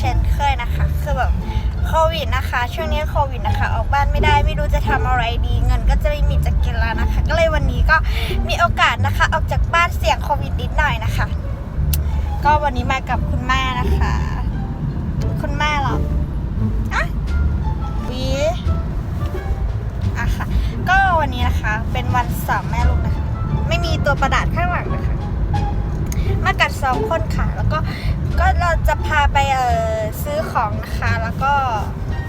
เชนเคยนะคะ คือแบบโควิดนะคะ ช่วงนี้โควิดนะคะ ออกบ้านไม่ได้ไม่รู้จะทำอะไรดี เงินก็จะไม่มีจะกินแล้วนะคะ ก็เลยวันนี้ก็มีโอกาสนะคะ ออกจากบ้านเสี่ยงโควิดนิดหน่อยนะคะ ก็วันนี้มากับคุณแม่นะคะ คุณแม่เหรออะวีอะค่ะ ก็วันนี้นะคะ เป็นวันสามแม่ลูกนะคะ ไม่มีตัวประดาษข้างหลังนะคะ มากัดสองคนค่ะ แล้วก็ก็เราจะพาไปเออ ของนะคะ แล้วก็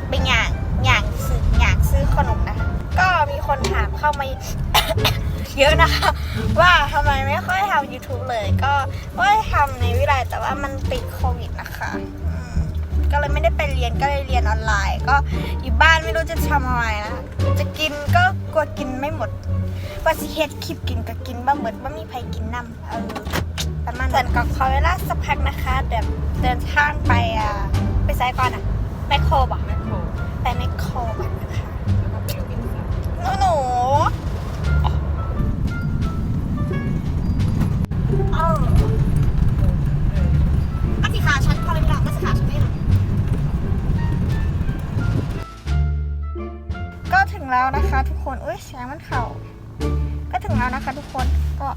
ไปหย่างหย่างซื้อหย่างซื้อขนมนะคะ ก็มีคนถามเข้ามา เยอะนะคะ ว่าทำไมไม่ค่อยทำ YouTube เลย ก็ว่าทำในวิไลแต่ว่ามันติดโควิดนะคะก็เลยไม่ได้ไปเรียนก็เลยเรียนออนไลน์ ก็อยู่บ้านไม่รู้จะทำอะไรนะจะกินก็กลัวกินไม่หมดว่าสิเฮ็ดคลิปกินก็กินบ้างเหมือนว่ามีใครกินน้ำเออประมาณนั้นก็ขอเวลาสักพักนะคะเดี๋ยวเดินทางไปอะ ไปไซก่อนอะแมคโครบอกแมคโครไปแมคโครก่อนนะคะแล้วก็ไปโรบินสันหนูหนูเอออาสิขาฉันพอเลยไม่ได้มาสิขาฉันไม่ได้ก็ถึงแล้วนะคะ ทุกคนอุ้ยแสงมันเข่าก็ถึงแล้วนะคะ ทุกคนก็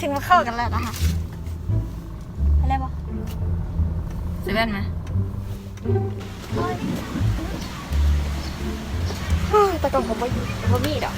ถึงมาเข้ากันแล้วนะคะ ซื้ว่นไหมแต่ก่อนผมไม่อมีดอะ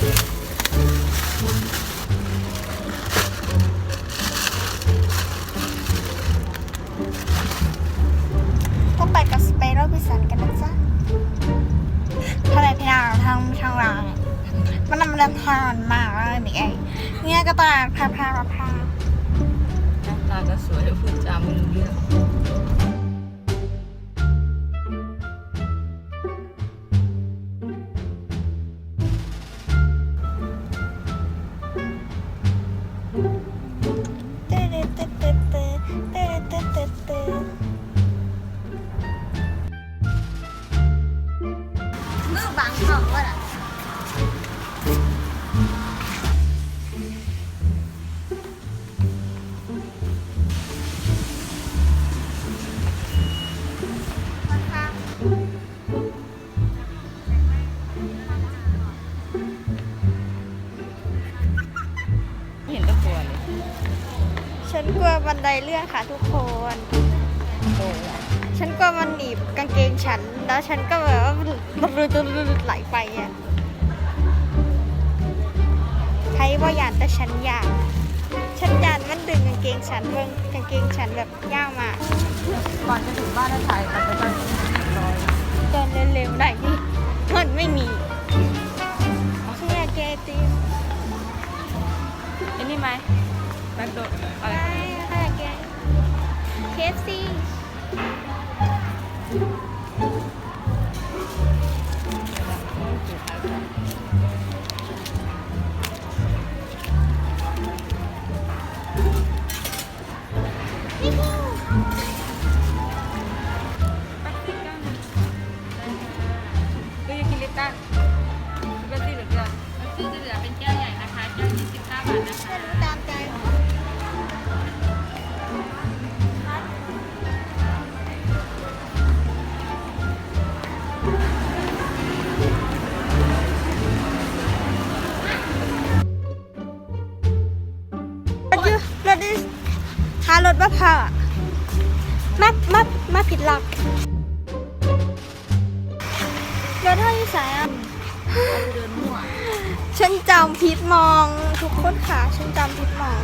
ก็ไปกับสเปโร่พิสันกันนะจ๊ะทะเลพี่นางทางทางเราเนี่ยมันนำเดินทางมากเลยนี่ไงเนี่ยก็ตาพาพาพาพาหน้าตาก็สวยพูดจาไม่รู้เรื่อง เห็นตัวอล่ฉันกลัวบันไดเลื่อนค่ะทุกคน ฉันก็มันหนีบกางเกงฉัน แล้วฉันก็แบบว่ามันรุดรุดไหลไปอะใครว่าอยากแต่ฉันอยาก ฉันอยากมันดึงกางเกงฉันเบิ่งกางเกงฉันแบบยาวมากก่อนจะถึงบ้านถ่ายกันไปบ้าน ว่าพามะมะมะผิดหลักแล้วถ้าที่สายอะฉันจำผิดมอง ทุกคนค่ะ ฉันจำผิดมอง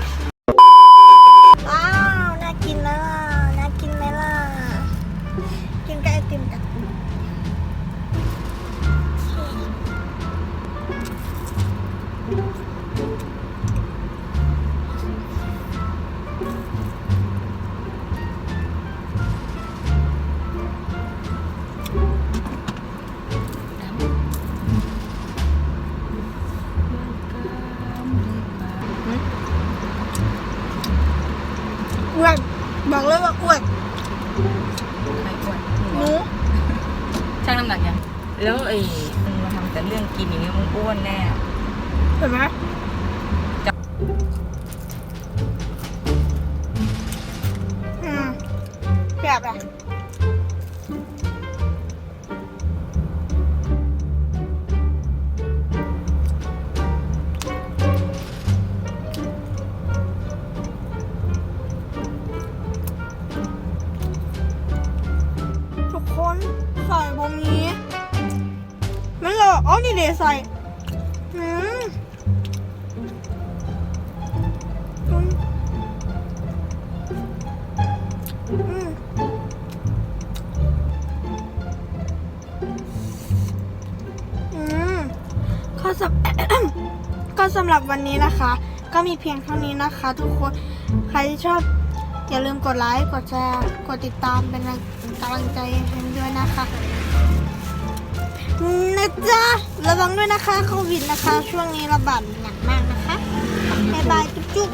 อ้วนบอกเลยว่าอ้วนใครอ้วนหนูช่างน้ำหนักยังแล้วไอ้มึงมาทำแต่เรื่องกินอย่างนี้มึงอ้วนแน่เห็นไหมจับอืมแบบอะ อกอ๋อนี่เดใส่อืมอืมอืมอืมก็สำก็สำหรับวันนี้นะคะ ก็มีเพียงเท่านี้นะคะ ทุกคนใครที่ชอบอย่าลืมกดไลค์ กดแชร์ กดติดตามเป็นกำลังใจให้ด้วยนะคะ นะจ๊ะ ระวังด้วยนะคะโควิดนะคะ ช่วงนี้ระบาดหนักมากนะคะบายบายจุ๊บจุ๊บ